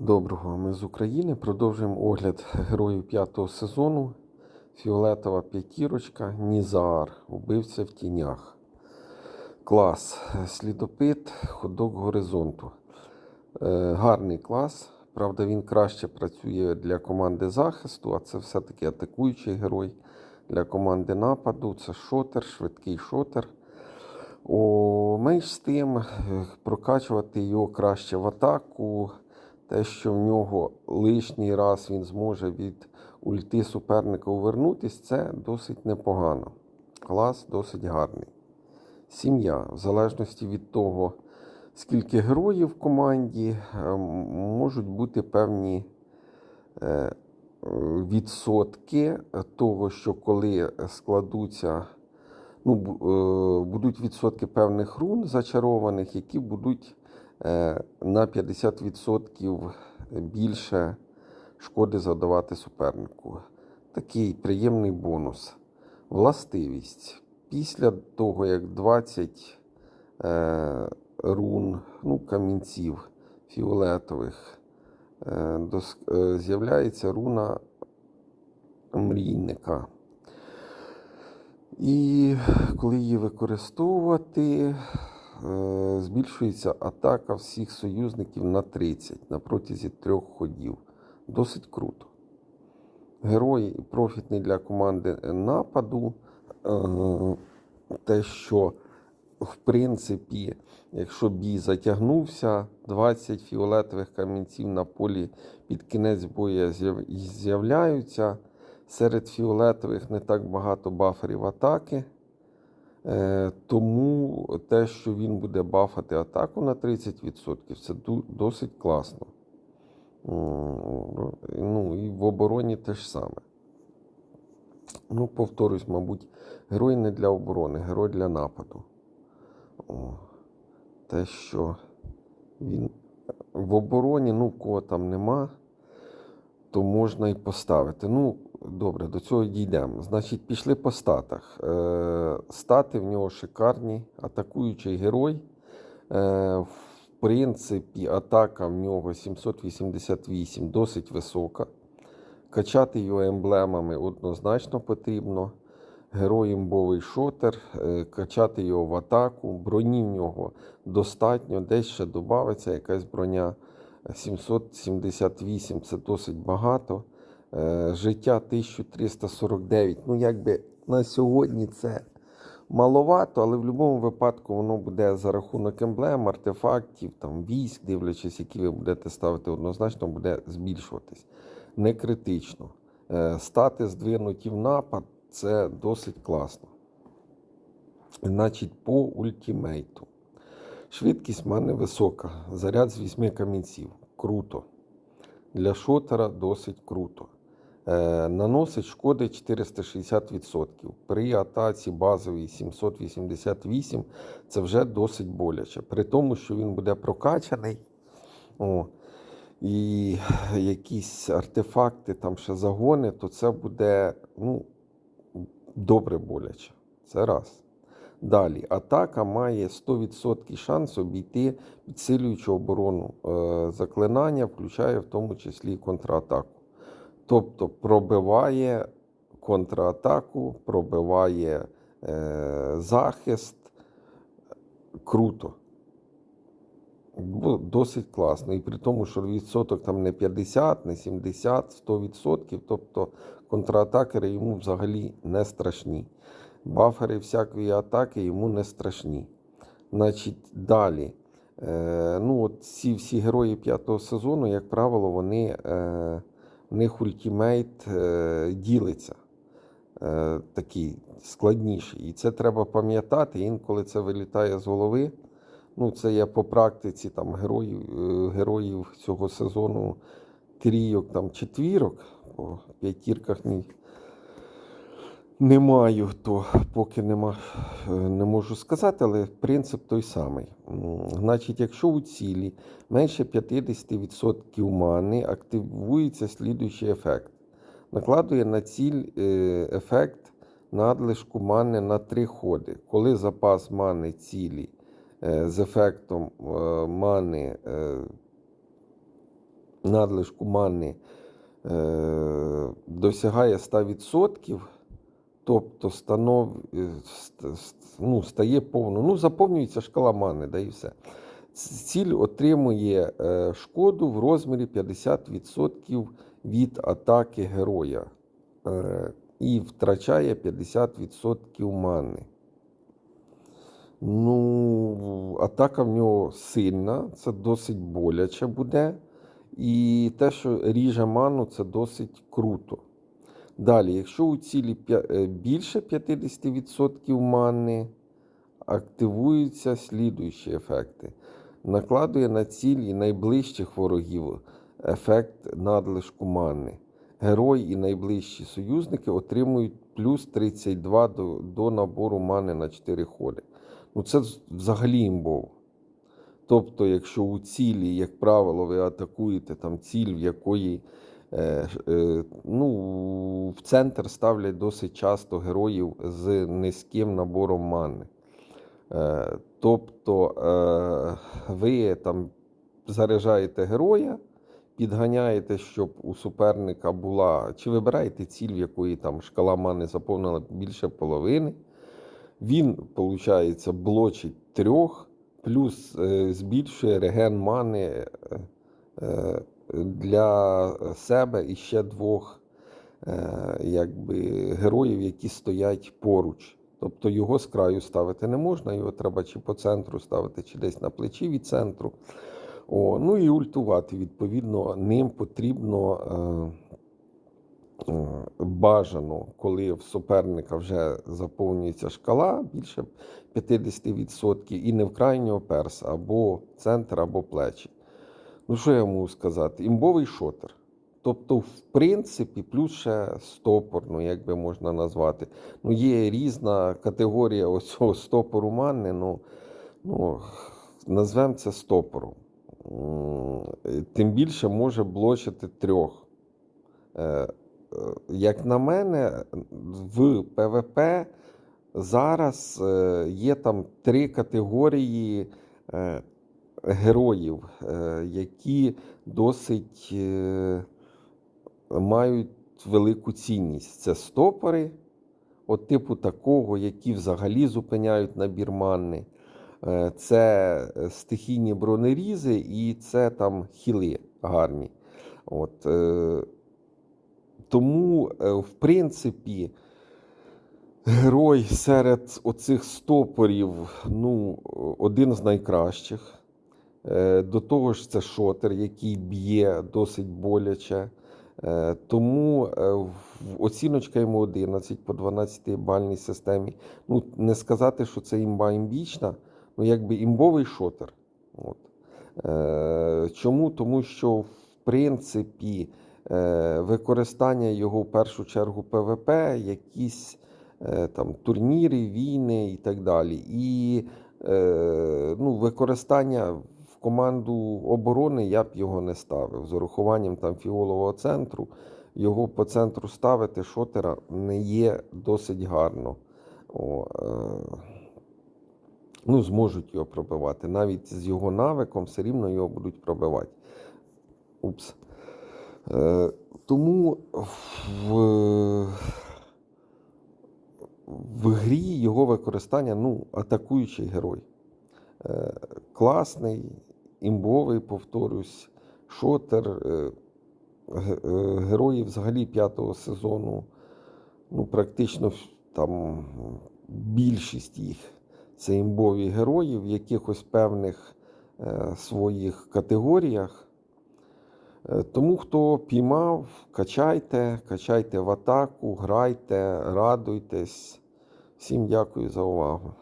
Доброго, ми з України. Продовжуємо огляд героїв п'ятого сезону. Фіолетова п'ятірочка, Нізар, убивця в тінях. Клас. Слідопит, ходок горизонту. Е, гарний клас. Правда, він краще працює для команди захисту, а це все-таки атакуючий герой. Для команди нападу це шотер, швидкий шотер. О, менш з тим, е, прокачувати його краще в атаку. Те, що в нього лишній раз він зможе від ульти суперника увернутись, це досить непогано. Клас досить гарний. Сім'я, в залежності від того, скільки героїв в команді, е, можуть бути певні е, відсотки того, що коли складуться, ну, е, будуть відсотки певних рун зачарованих, які будуть на 50% більше шкоди завдавати супернику. Такий приємний бонус. Властивість. Після того, як 20 е, рун, ну, камінців фіолетових, е, е, з'являється руна мрійника. І коли її використовувати, е, збільшується атака всіх союзників на 30 на протязі трьох ходів. Досить круто. Герой профітний для команди нападу. Е, Те, що в принципі, якщо бій затягнувся, 20 фіолетових камінців на полі під кінець бою з'являються. Серед фіолетових не так багато баферів атаки. Е, Тому те, що він буде бафати атаку на 30%, це досить класно. Ну і в обороні те ж саме. Ну, повторюсь, мабуть, герой не для оборони, герой для нападу. О, те, що він в обороні, ну, кого там нема, то можна і поставити. Ну, добре, до цього дійдемо. Значить, пішли по статах. Е, стати в нього шикарні, атакуючий герой. Е, в принципі, атака в нього 788 досить висока. Качати його емблемами однозначно потрібно. Герой імбовий шотер, е, качати його в атаку. Броні в нього достатньо, десь ще додається якась броня. 778 це досить багато. Е, Життя 1349. Ну, якби на сьогодні це маловато, але в будь-якому випадку воно буде за рахунок емблем, артефактів, там, військ, дивлячись, які ви будете ставити, однозначно буде збільшуватись. Не критично. Е, Стати здвинуті в напад це досить класно. Значить, по ультимейту. Швидкість в мене висока. Заряд з 8 камінців. Круто. Для шотера досить круто. Е, наносить шкоди 460%. При атаці базовій 788 це вже досить боляче. При тому, що він буде прокачаний. О, і якісь артефакти, там ще загони, то це буде ну, добре боляче. Це раз. Далі, атака має 100% шанс обійти підсилюючу оборону е, заклинання, включає в тому числі і контратаку. Тобто пробиває контратаку, пробиває е, захист. Круто. Досить класно. І при тому, що відсоток там не 50, не 70, 100%. Тобто контратакери йому взагалі не страшні. Бафери всякої атаки йому не страшні. Значить, далі. Е, ну, от ці всі герої п'ятого сезону, як правило, вони, е, в них ультимейт е, ділиться. Е, такий складніший. І це треба пам'ятати. Інколи це вилітає з голови. Ну, це я по практиці там героїв, е, героїв цього сезону трійок, там четвірок, по п'ятірках ні, не маю, то поки нема, е, не можу сказати, але принцип той самий. Значить, якщо у цілі менше 50% мани, активується слідуючий ефект. Накладує на ціль е, ефект надлишку мани на три ходи. Коли запас мани цілі е, з ефектом мани надлишку мани досягає 100%, тобто станов, е, ну, стає повно, ну, заповнюється шкала мани, да і все. Ціль отримує е, шкоду в розмірі 50% від атаки героя е, і втрачає 50% мани. Ну, атака в нього сильна, це досить боляче буде. І те, що ріже ману, це досить круто. Далі, якщо у цілі е, більше 50% мани, активуються слідуючі ефекти. Накладує на ціль і найближчих ворогів ефект надлишку мани. Герой і найближчі союзники отримують плюс 32 до, до набору мани на 4 ходи. Ну це взагалі імбово. Тобто, якщо у цілі, як правило, ви атакуєте там ціль, в якої ну, в центр ставлять досить часто героїв з низьким набором мани. Е, тобто е, ви там заряджаєте героя, підганяєте, щоб у суперника була, чи вибираєте ціль, в якої там шкала мани заповнена більше половини. Він, виходить, блочить трьох, плюс е, збільшує реген мани е, е, для себе і ще двох е, якби, героїв, які стоять поруч. Тобто його з краю ставити не можна, його треба чи по центру ставити, чи десь на плечі від центру. О, ну і ультувати. Відповідно, ним потрібно. Е, Е, бажано, коли в суперника вже заповнюється шкала більше 50%, і не в крайнього перса, або центр, або плечі. Ну, що я можу сказати? Імбовий шотер. Тобто, в принципі, плюс ще стопор, ну, як би можна назвати. Ну, є різна категорія оцього стопору манни, ну, ну назвемо це стопором. Тим більше може блочити трьох. Е, е, Як на мене, в ПВП зараз е, є там три категорії героїв, е, які досить е, мають велику цінність. Це стопори, от типу такого, які взагалі зупиняють набір манни. Е, Це стихійні бронерізи і це там хіли гарні. От, тому, в принципі, герой серед оцих стопорів ну, один з найкращих. Е, До того ж, це шотер, який б'є досить боляче. Е, Тому е, оціночка йому 11 по 12 бальній системі. Ну, не сказати, що це імба імбічна, ну якби імбовий шотер. От. Чому? Тому що, в принципі, використання його в першу чергу ПВП, якісь там турніри, війни і так далі. І ну, використання команду оборони я б його не ставив. З урахуванням там фіолового центру. Його по центру ставити шотера не є досить гарно. О, е, ну, зможуть його пробивати. Навіть з його навиком все рівно його будуть пробивати. Упс. Е, тому в, в грі його використання ну, атакуючий герой. Е, класний, імбовий, повторюсь, шотер. Е, е, герої взагалі п'ятого сезону, ну, практично там більшість їх це імбові герої в якихось певних е, своїх категоріях. Тому хто піймав, качайте, качайте в атаку, грайте, радуйтесь. Всім дякую за увагу.